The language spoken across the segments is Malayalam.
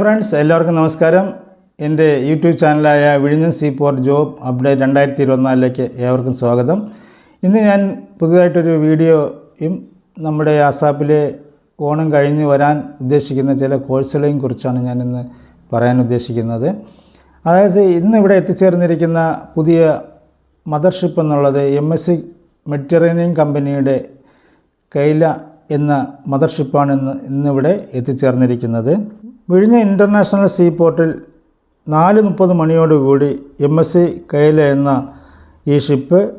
ഫ്രണ്ട്സ് എല്ലാവർക്കും നമസ്കാരം. എന്റെ യൂട്യൂബ് ചാനലായ വിഴിഞ്ഞം സീ പോർട്ട് ജോബ് അപ്ഡേറ്റ് രണ്ടായിരത്തി ഇരുപത്തിനാലിലേക്ക് ഏവർക്കും സ്വാഗതം. ഇന്ന് ഞാൻ പുതുതായിട്ടൊരു വീഡിയോയും നമ്മുടെ ആസാപ്പിലെ ഓണം കഴിഞ്ഞ് വരാൻ ഉദ്ദേശിക്കുന്ന ചില കോഴ്സുകളെയും കുറിച്ചാണ് ഞാനിന്ന് പറയാൻ ഉദ്ദേശിക്കുന്നത്. അതായത് ഇന്ന് ഇവിടെ എത്തിച്ചേർന്നിരിക്കുന്ന പുതിയ മദർഷിപ്പ് എന്നുള്ളത് എം എസ് സി മെഡിറ്ററേനിയൻ കമ്പനിയുടെ കൈല എന്ന മദർഷിപ്പാണ് ഇന്ന് ഇന്നിവിടെ എത്തിച്ചേർന്നിരിക്കുന്നത്. വിഴിഞ്ഞ ഇന്റർനാഷണൽ സീ പോർട്ടിൽ നാല് മുപ്പത് മണിയോടുകൂടി എം എസ് സി കൈല എന്ന ഈ ഷിപ്പ്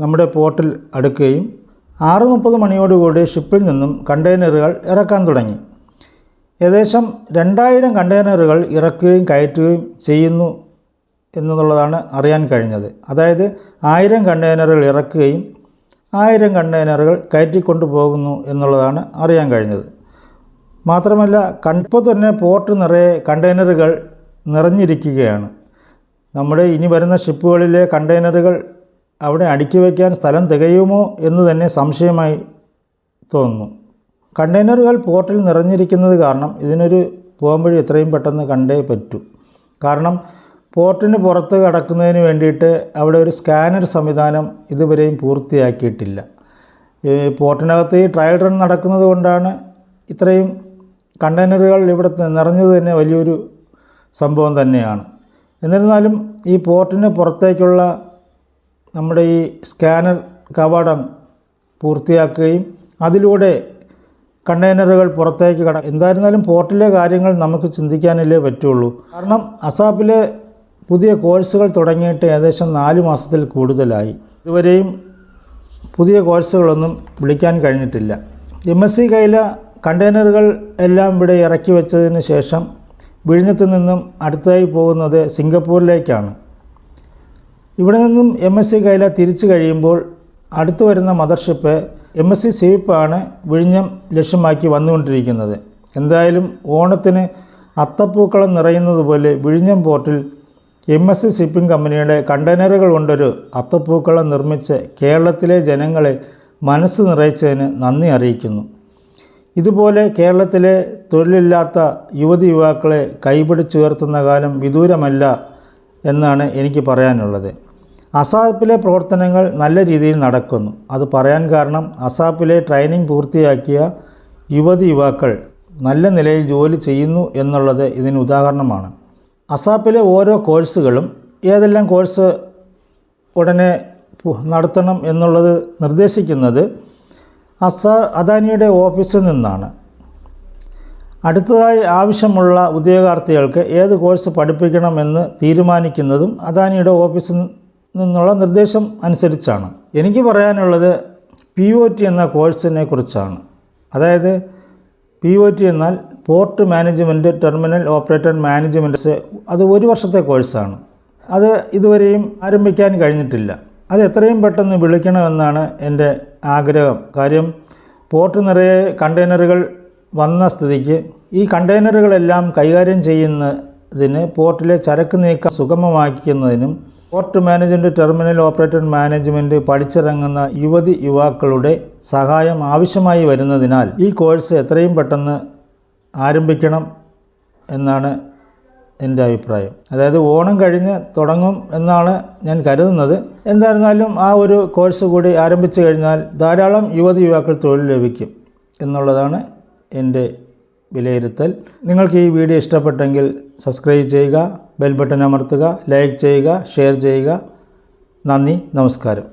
നമ്മുടെ പോർട്ടിൽ അടുക്കുകയും ആറ് മുപ്പത് മണിയോടുകൂടി ഷിപ്പിൽ നിന്നും കണ്ടെയ്നറുകൾ ഇറക്കാൻ തുടങ്ങി. ഏകദേശം രണ്ടായിരം കണ്ടെയ്നറുകൾ ഇറക്കുകയും കയറ്റുകയും ചെയ്യുന്നു എന്നുള്ളതാണ് അറിയാൻ കഴിഞ്ഞത്. അതായത് ആയിരം കണ്ടെയ്നറുകൾ ഇറക്കുകയും ആയിരം കണ്ടെയ്നറുകൾ കയറ്റിക്കൊണ്ടു പോകുന്നു എന്നുള്ളതാണ് അറിയാൻ കഴിഞ്ഞത്. മാത്രമല്ല കണ്ടപ്പോൾ തന്നെ പോർട്ട് നിറയെ കണ്ടെയ്നറുകൾ നിറഞ്ഞിരിക്കുകയാണ്. നമ്മുടെ ഇനി വരുന്ന ഷിപ്പുകളിലെ കണ്ടെയ്നറുകൾ അവിടെ അടുക്കി വയ്ക്കാൻ സ്ഥലം തികയുമോ എന്ന് തന്നെ സംശയമായി തോന്നുന്നു. കണ്ടെയ്നറുകൾ പോർട്ടിൽ നിറഞ്ഞിരിക്കുന്നത് കാരണം ഇതിനൊരു പോകാൻ വഴി എത്രയും പെട്ടെന്ന് കണ്ടേ പറ്റൂ. കാരണം പോർട്ടിന് പുറത്ത് കടക്കുന്നതിന് വേണ്ടിയിട്ട് അവിടെ ഒരു സ്കാനർ സംവിധാനം ഇതുവരെയും പൂർത്തിയാക്കിയിട്ടില്ല. പോർട്ടിനകത്ത് ഈ ട്രയൽ റൺ നടക്കുന്നത് കൊണ്ടാണ് ഇത്രയും കണ്ടെയ്നറുകൾ ഇവിടെ നിറഞ്ഞത് തന്നെ വലിയൊരു സംഭവം തന്നെയാണ്. എന്നിരുന്നാലും ഈ പോർട്ടിന് പുറത്തേക്കുള്ള നമ്മുടെ ഈ സ്കാനർ കവാടം പൂർത്തിയാക്കുകയും അതിലൂടെ കണ്ടെയ്നറുകൾ പുറത്തേക്ക് കട എന്തായിരുന്നാലും പോർട്ടിലെ കാര്യങ്ങൾ നമുക്ക് ചിന്തിക്കാനല്ലേ പറ്റുള്ളൂ. കാരണം അസാപ്പിലെ പുതിയ കോഴ്സുകൾ തുടങ്ങിയിട്ട് ഏകദേശം നാല് മാസത്തിൽ കൂടുതലായി. ഇതുവരെയും പുതിയ കോഴ്സുകളൊന്നും വിളിക്കാൻ കഴിഞ്ഞിട്ടില്ല. എം എസ് സി കയ്യിലെ കണ്ടെയ്നറുകൾ എല്ലാം ഇവിടെ ഇറക്കി വെച്ചതിന് ശേഷം വിഴിഞ്ഞത്ത് നിന്നും അടുത്തായി പോകുന്നത് സിംഗപ്പൂരിലേക്കാണ്. ഇവിടെ നിന്നും എം എസ് സി കൈല തിരിച്ചു കഴിയുമ്പോൾ അടുത്തു വരുന്ന മദർഷിപ്പ് എം എസ് സി വിഴിഞ്ഞം ലക്ഷ്യമാക്കി വന്നുകൊണ്ടിരിക്കുന്നത്. എന്തായാലും ഓണത്തിന് അത്തപ്പൂക്കളം നിറയുന്നത് പോലെ വിഴിഞ്ഞം പോർട്ടിൽ എം എസ് സി ഷിപ്പിംഗ് കമ്പനിയുടെ കണ്ടെയ്നറുകൾ കൊണ്ടൊരു അത്തപ്പൂക്കളം നിർമ്മിച്ച് കേരളത്തിലെ ജനങ്ങളെ മനസ്സ് നിറയിച്ചതിന് നന്ദി അറിയിക്കുന്നു. ഇതുപോലെ കേരളത്തിലെ തൊഴിലില്ലാത്ത യുവതി യുവാക്കളെ കൈപിടിച്ചുയർത്തുന്ന കാലം വിദൂരമല്ല എന്നാണ് എനിക്ക് പറയാനുള്ളത്. അസാപ്പിലെ പ്രവർത്തനങ്ങൾ നല്ല രീതിയിൽ നടക്കുന്നു. അത് പറയാൻ കാരണം അസാപ്പിലെ ട്രെയിനിങ് പൂർത്തിയാക്കിയ യുവതി യുവാക്കൾ നല്ല നിലയിൽ ജോലി ചെയ്യുന്നു എന്നുള്ളത് ഇതിന് ഉദാഹരണമാണ്. അസാപ്പിലെ ഓരോ കോഴ്സുകളും ഏതെല്ലാം കോഴ്സ് ഉടനെ നടത്തണം എന്നുള്ളത് നിർദ്ദേശിക്കുന്നത് അസ അദാനിയുടെ ഓഫീസിൽ നിന്നാണ്. അടുത്തതായി ആവശ്യമുള്ള ഉദ്യോഗാർത്ഥികൾക്ക് ഏത് കോഴ്സ് പഠിപ്പിക്കണമെന്ന് തീരുമാനിക്കുന്നതും അദാനിയുടെ ഓഫീസിൽ നിന്നുള്ള നിർദ്ദേശം അനുസരിച്ചാണ്. എനിക്ക് പറയാനുള്ളത് പി ഒ ടി എന്ന കോഴ്സിനെ കുറിച്ചാണ്. അതായത് പി ഒ ടി എന്നാൽ port management terminal operator management അത് ഒരു വർഷത്തെ കോഴ്സാണ്. അത് ഇതുവരെയും ആരംഭിക്കാൻ കഴിഞ്ഞിട്ടില്ല. അത് എത്രയും പെട്ടെന്ന് വിളിക്കണമെന്നാണ് എന്റെ ആഗ്രഹം. കാര്യം പോർട്ട് നിറയെ കണ്ടെയ്നറുകൾ വന്ന സ്ഥിതിക്ക് ഈ കണ്ടെയ്നറുകളെല്ലാം കൈകാര്യം ചെയ്യുന്നതിന് പോർട്ടിലെ ചരക്ക് നീക്കം സുഗമമാക്കുന്നതിനും port management terminal operator management പഠിച്ചിറങ്ങുന്ന യുവതി യുവാക്കളുടെ സഹായം ആവശ്യമായി വരുന്നതിനാൽ ഈ കോഴ്സ് എത്രയും പെട്ടെന്ന് ആരംഭിക്കണം എന്നാണ് എന്റെ അഭിപ്രായം. അതായത് ഓണം കഴിഞ്ഞ് തുടങ്ങും എന്നാണ് ഞാൻ കരുതുന്നത്. എന്തായിരുന്നാലും ആ ഒരു കോഴ്സ് കൂടി ആരംഭിച്ചു കഴിഞ്ഞാൽ ധാരാളം യുവതി യുവാക്കൾ തൊഴിൽ ലഭിക്കും എന്നുള്ളതാണ് എന്റെ വിലയിരുത്തൽ. നിങ്ങൾക്ക് ഈ വീഡിയോ ഇഷ്ടപ്പെട്ടെങ്കിൽ സബ്സ്ക്രൈബ് ചെയ്യുക ബെൽ ബട്ടൺ അമർത്തുക ലൈക്ക് ചെയ്യുക ഷെയർ ചെയ്യുക. നന്ദി നമസ്കാരം.